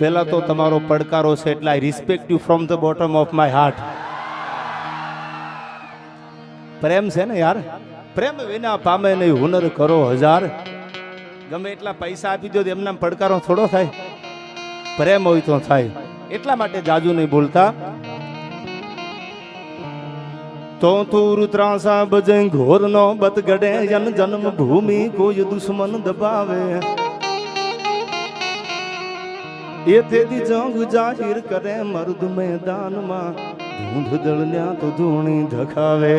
પહેલા તો તમારો પડકારો છે એટલે I respect you from the bottom of my heart પ્રેમ છે ને યાર? પ્રેમ વિના પામે નહીં, હુનર કરો હજાર. ગમે એટલા પૈસા આપી દો એમના પડકારો થોડો થાય. પ્રેમ હોય તો થાય. એટલા માટે જાજુ નહીં બોલતા તો તું રુદ્રાસા બજે ઘોર નો બત ગડે જન જન્મ કોઈ દુશ્મન દબાવે. એ તેથી જંગ જાહેર કરે મર્દ મેદાનમાં ધૂંધ દળન્યા તો ધૂણી ધખાવે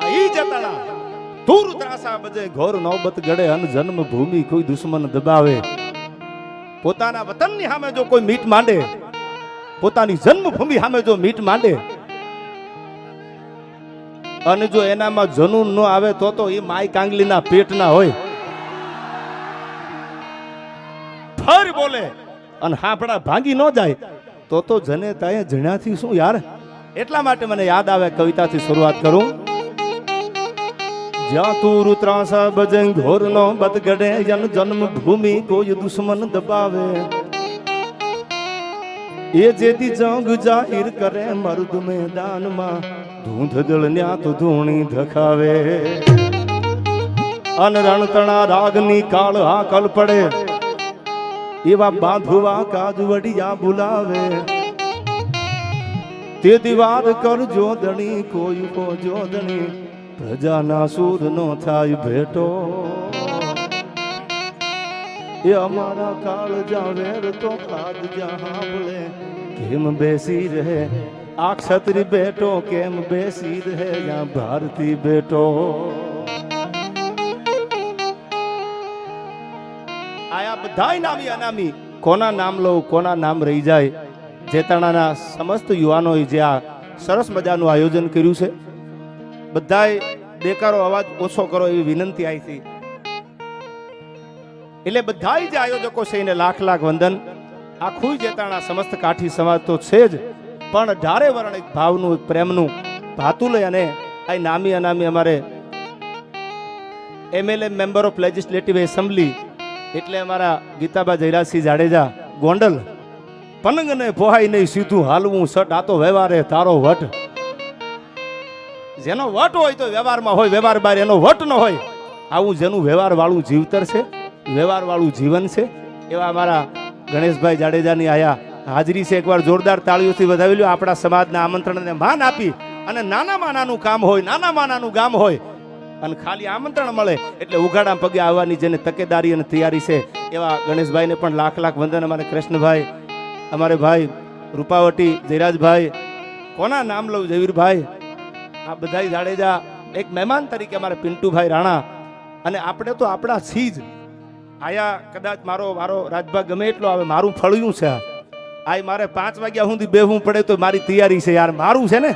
આઈ જતણા તું ત્રાસા બજે ઘોર નોબત ગડે અન જન્મ ભૂમિ કોઈ દુશ્મન દબાવે પોતાના વતનની સામે જો કોઈ મીટ માંડે પોતાની જન્મભૂમિ સામે જો મીટ માંડે અને જો એનામાં જનૂન ન આવે તો તો એ માય કાંગલીના પેટના હોય બોલે? અને હાફડા ભાંગી ન જાય તો તો જને તાએ જણ્યાથી શું યાર? એટલા માટે મને યાદ આવે કવિતાથી શરૂઆત કરું. જ્યાં તું રુદ્રાસા બજે ઘોર નો જન જન્મ ભૂમિ કોઈ દુશ્મન દબાવે. એ જેથી જંગ જાહેર કરે મર્દ મેદાનમાં ધૂંધ દળન્યા તો ધૂણી ધખાવે. અન રણતણા રાગની કાળ હાકલ પડે એવા બાંધવા કાજવડિયા બોલાવે. તે દિવાર કર જોદણી, કોઈ કો જોદણી, પ્રજાના સૂર નો થાય ભેટો. એ અમારા કાળ જાવેર તો કાદ જહાં બોલે કેમ બેસી રહે? આ ક્ષત્રિ બેટો કેમ બેસી રહે? યા ભારતી બેટો આયા બધાય નામી અનામી કોના નામ લઉં, કોના નામ રહી જાય? જેતાણાના સમસ્ત યુવાનોએ જે આ સરસ મજાનું આયોજન કર્યું છે. બધાય બેકારો અવાજ ઓછો કરો એવી વિનંતી આવી હતી. એટલે બધાય જે આયોજકો છે એને લાખ લાખ વંદન. આખું જેતાણા સમસ્ત કાઠી સમાજ તો છે જ. પણ ઢારે વરણ એક ભાવનું, પ્રેમનું ભાતું લઈ અને આ નામી અનામી અમારે MLA, member of legislative assembly એટલે અમારા ગીતાબા જયરાજસિંહ જાડેજા, ગોંડલ પનંગને પોહાય નહીં, સીધું હાલવું સટ આ તો વ્યવહારે, તારો વટ. જેનો વટ હોય તો વ્યવહારમાં હોય, વ્યવહાર બાર એનો વટ ન હોય. આવું જેનું વ્યવહાર વાળું જીવતર છે વ્યવહાર વાળું જીવન છે, એવા અમારા ગણેશભાઈ જાડેજાની આયા હાજરી છે, એકવાર જોરદાર તાળીઓથી વધાવી લ્યો. આપણા સમાજના આમંત્રણને માન આપી અને નાનામાં નાનું કામ હોય નાનામાં નાનું ગામ હોય અને ખાલી આમંત્રણ મળે એટલે ઉઘાડા પગે આવવાની જેને તકેદારી અને તૈયારી છે, એવા ગણેશભાઈને પણ લાખ લાખ વંદન અમારે કૃષ્ણભાઈ, અમારે ભાઈ રૂપાવટી, જયરાજભાઈ, કોના નામ લઉં જયવીરભાઈ આ બધા જાડેજા, એક મહેમાન તરીકે અમારે પિન્ટુભાઈ રાણા. અને આપણે તો આપણા સીજ આયા કદાચ મારો મારો રાજભાગ ગમે એટલો આવે, મારું ફળ્યું છે આ. મારે પાંચ વાગ્યા સુધી બેહવું પડે તો મારી તૈયારી છે યાર, મારું છે ને?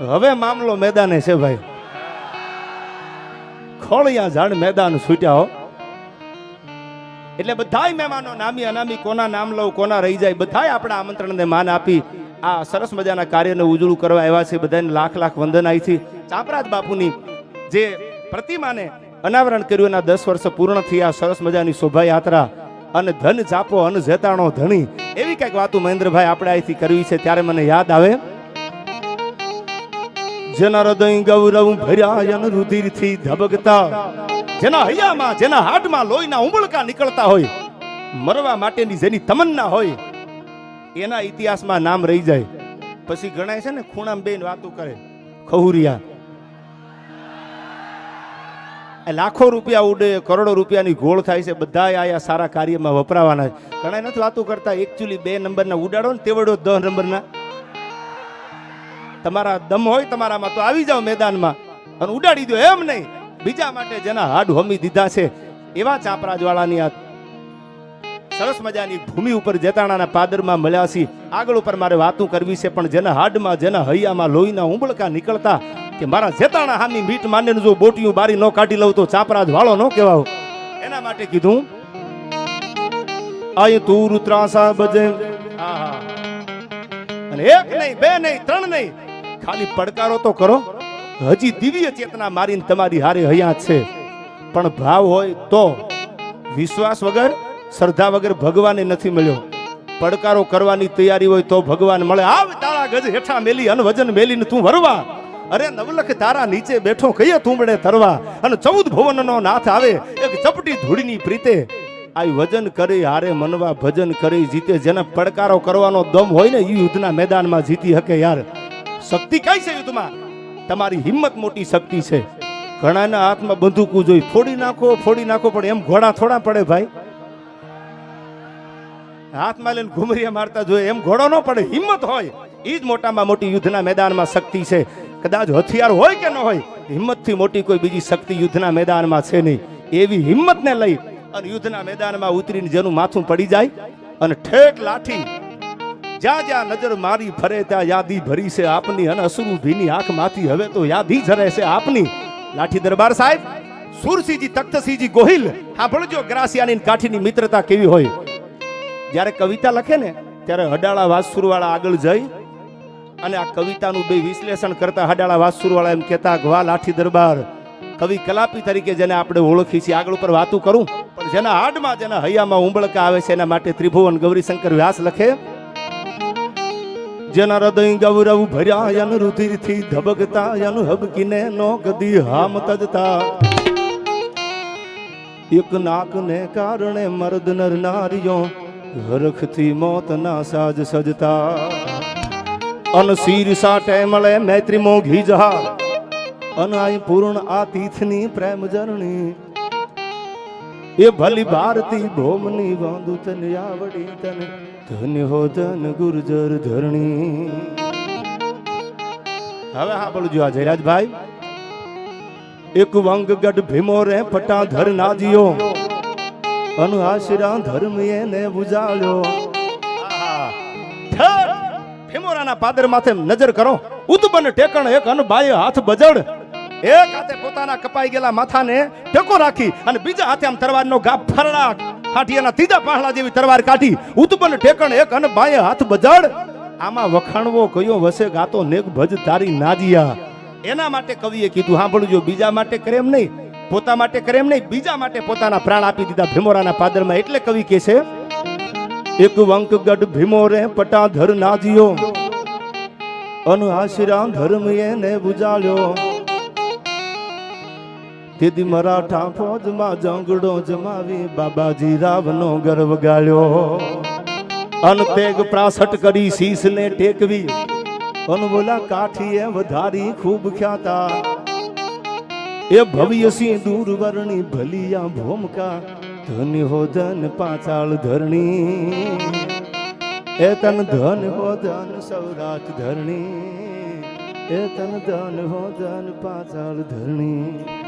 હવે મામલો મેદાને છે ભાઈ. ખોળિયા ઝાડ મેદાન છૂટ્યા હો. એટલે બધાય મહેમાનો નામી અનામી કોના નામ લઉં, કોના રહી જાય, બધાય આપણા આમંત્રણને માન આપી આ સરસ મજાના કાર્યને ઉજળું કરવા આવ્યા છે. બધાને લાખ લાખ વંદન અહીંથી ચાપરાજ બાપુની જે પ્રતિમાને અનાવરણ કર્યું, એના દસ વર્ષ પૂર્ણ થયા. સરસ મજાની શોભાયાત્રા અને ધન ચાપો અન જેતાણો ધણી. એવી કંઈક વાતો મહેન્દ્રભાઈ આપણે અહીંથી કરવી છે, ત્યારે મને યાદ આવે. જેના હૃદય ગૌરવ ભર્યા રુધિરથી ધબકતા. જેના હૈયામાં, જેના હાડમાં લોહીના ઉંબળકા નીકળતા હોય, મરવા માટેની જેની તમન્ના હોય, એના ઇતિહાસમાં નામ રહી જાય. પછી ગણાય છે ને, ખૂણામ બેન વાતો કરે, ખહુરિયા. લાખો રૂપિયા ઉડે, કરોડો રૂપિયાની ગોળ થાય છે બધા આયા સારા કાર્યમાં વપરાવાના ગણાય નથી વાતો કરતા, એકચ્યુઅલી બે નંબરના ઉડાડો ને, તેવડો દસ નંબરના. તમારા દમ હોય તમારામાં તો આવી જાઓ મેદાનમાં અને ઉડાડી દો, એમ નહીં. બીજા માટે જેના હાડ હોમી દીધા છે, એવા ચાપરાજવાળાની આ સરસ મજાની ભૂમિ ઉપર જેતાણાના પાદરમાં મળ્યા છે આગળ ઉપર મારે વાતું કરવી છે, પણ જેના હાડમાં, જેના હૈયામાં, લોહીના ઉંબળકા નીકળતા કે મારા જેતાણા હામી મીટ માંડીને જો બોટિયું બારી ન કાઢી લઉં તો ચાપરાજ વાળો ન કહેવાવ એના માટે કીધું, આય તું રુદ્રાસા બજે. આહા. અને એક નહીં, બે નહીં, ત્રણ નહીં ખાલી પડકારો તો કરો. હજી દિવ્ય ચેતના મારીને તમારી હારે હયા છે. પણ ભાવ હોય તો વિશ્વાસ વગર, શ્રદ્ધા વગર ભગવાને નથી મળ્યો. પડકારો કરવાની તૈયારી હોય તો ભગવાન મળે. આવ તારા ગજ હેઠા મેલી અન વજન મેલીને તું વરવા. અરે નવલખ તારા નીચે બેઠો કહીએ તુંબડે તરવા? અને ચૌદ ભુવનનો નાથ આવે, એક ચપટી ધૂળની પ્રીતે. આ વજન કરી, હારે મનવા ભજન કરી, જીતે. જેને પડકારો કરવાનો દમ હોય ને એ યુદ્ધના મેદાનમાં જીતી શકે યાર. શક્તિ કઈ છે યુદ્ધમાં? તમારી હિંમત મોટી શક્તિ છે. ઘણાના હાથમાં બંદૂકું જોઈ ફોડી નાખો ફોડી નાખો, પણ એમ ઘોડા થોડા પડે ભાઈ. હાથમાં લઈને ઘુમરિયા મારતા જોઈએ એમ ઘોડો ન પડે, હિંમત હોય. એ જ મોટામાં મોટી યુદ્ધના મેદાનમાં શક્તિ છે. કદાચ હથિયાર હોય કે ન હોય, હિંમતથી મોટી કોઈ બીજી શક્તિ યુદ્ધના મેદાનમાં છે નહીં. એવી હિંમતને લઈ અને યુદ્ધના મેદાનમાં ઉતરીને જેનું માથું પડી જાય અને ઠેક લાઠી જ્યાં જ્યાં નજર મારી ફરે ત્યાં યાદી ભરી છે આપની અને અસુરુ ભીની આંખમાંથી હવે તો યાદી જરે છે આપની. લાઠી દરબાર સાહેબ સુરસિંહજી તખ્તસિંહજી ગોહિલ, સાંભળજો ગ્રાસિયાની કાઠીની મિત્રતા કેવી હોય. જ્યારે કવિતા લખે ને, ત્યારે હડાળા વાસુરવાળા આગળ જઈ અને આ કવિતાનું બે વિશ્લેષણ કરતા હડાળા વાસુરવાળા એમ કહેતા વાહ, લાઠી દરબાર. કવિ કલાપી તરીકે જેને આપણે ઓળખી છીએ, આગળ ઉપર વાતું કરું. પણ જેના હાડમાં, જેના હૈયામાં ઉંબળકા આવે છે, એના માટે ત્રિભુવન ગૌરીશંકર વ્યાસ લખે જેના હૃદય ગૌરવ ભર્યા યન રુધિરથી ધબકતા યન હબકીને નો કદી હામ તજતા. એક નાકને કારણે મર્દ નર નારીઓ હરખથી મોતના સાજ સજતા. અન શીર સાટે મળે મૈત્રી મોઘી જહા અન આઈ પૂર્ણ આ તીથની પ્રેમ જરણી એ ભલી ભારતી ભોમની વાંદુ તને આવડી તને, ધન્ય હો ધન ગુર્જર ધરણી. હવે હા બોલજો આ જયરાજભાઈ. એક વંગ ગઢ ભીમો રે ફટા ધર નાજીઓ. અનુહાશરા ધર્મ એને બુજાળ્યો ભીમોરાના પાદર માથે નજર કરો. ઉત્પન્ન ટેકણ એક અન હાથ બજડ. એક હાથે પોતાના કપાઈ ગયેલા માથાને ટેકો રાખી અને બીજા હાથે આમ તરવારનો ગા ફરડા કાઠીયાના ત્રીજા પાહલા જેવી તરવાર કાઢી ઉત્પન્ન ટેકણ એક અને બાએ હાથ બજાડ. આમાં વખાણવો કયો વસે ગાતો નેક ભજ તારી નાજિયા. એના માટે કવિએ કીધું, સાંભળજો, બીજા માટે કરે એમ નહીં, પોતા માટે કરે એમ નહીં, બીજા માટે પોતાના પ્રાણ આપી દીધા ભીમોરાના પાદરમાં. એટલે કવિ કે છે, એક વંક ગઢ ભીમો પટાધર નાજિયો, અનુ આશરા ધર્મ એને બુજાળ્યો તેથી મરાઠા ફોજમાં જંગડો જમાવી બાબાજી રાવનો ગર્વ ગાળ્યો. અનતેગ પ્રાસટ કરી શીશને ટેકવી. અન બોલા, કાઠીએ વધારી ખૂબ ખ્યાતા. એ ભવ્ય સિંહ દૂર વર્ણી ભલિયા ભોમકા, ધન હો ધન પાછાળ ધરણી. એ તન ધન હો ધન સૌરાષ્ટ્ર ધરણી. એ તન ધન હો ધન પાછાળ ધરણી.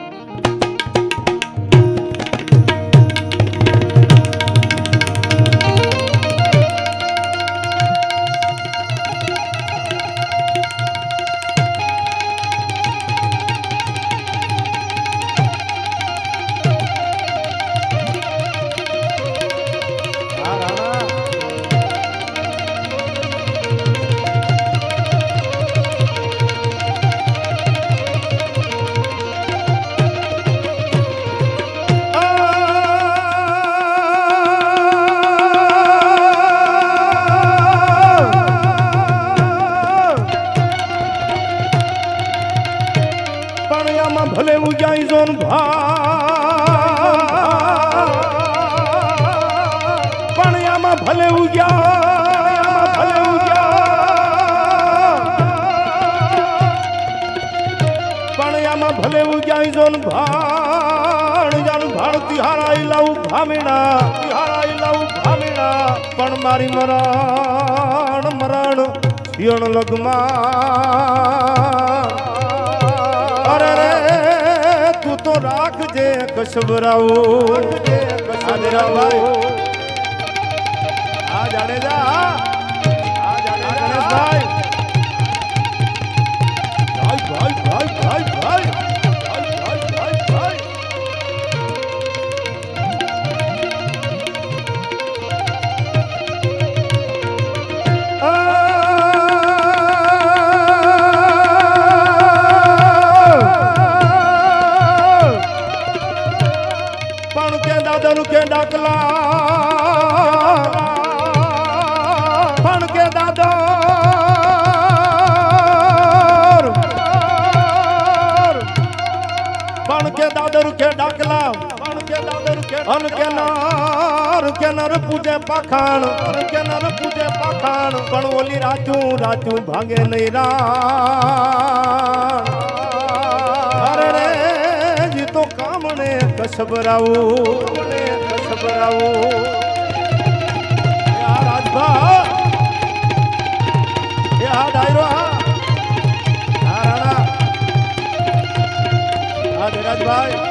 ભલે ઉજાઈ જોન ભાણ, જાન ભાણ તિહારાઈ લાવ ભામીણા તિહારાઈ લાવ ભામીણા. પણ મારી મરણ મરણ યણ લગમાં અરે રે, તું તો રાખજે કસબરાવો આ જાડેજા આ જાડેજા. ભાઈ પણ કે દાદર કે કે દાદર કે ડાકલા પણ કે દાદર કે અન કે નર કે નર પૂજે પાખાણ. અન કે નર પૂજે પાખાણ. પણ ઓલી રાચું રાચું ભાગે નહીં રા અરે રે જી તો કામણે કસબરાવું. કસબરાવું. આ રાણા આ ધીરજભાઈ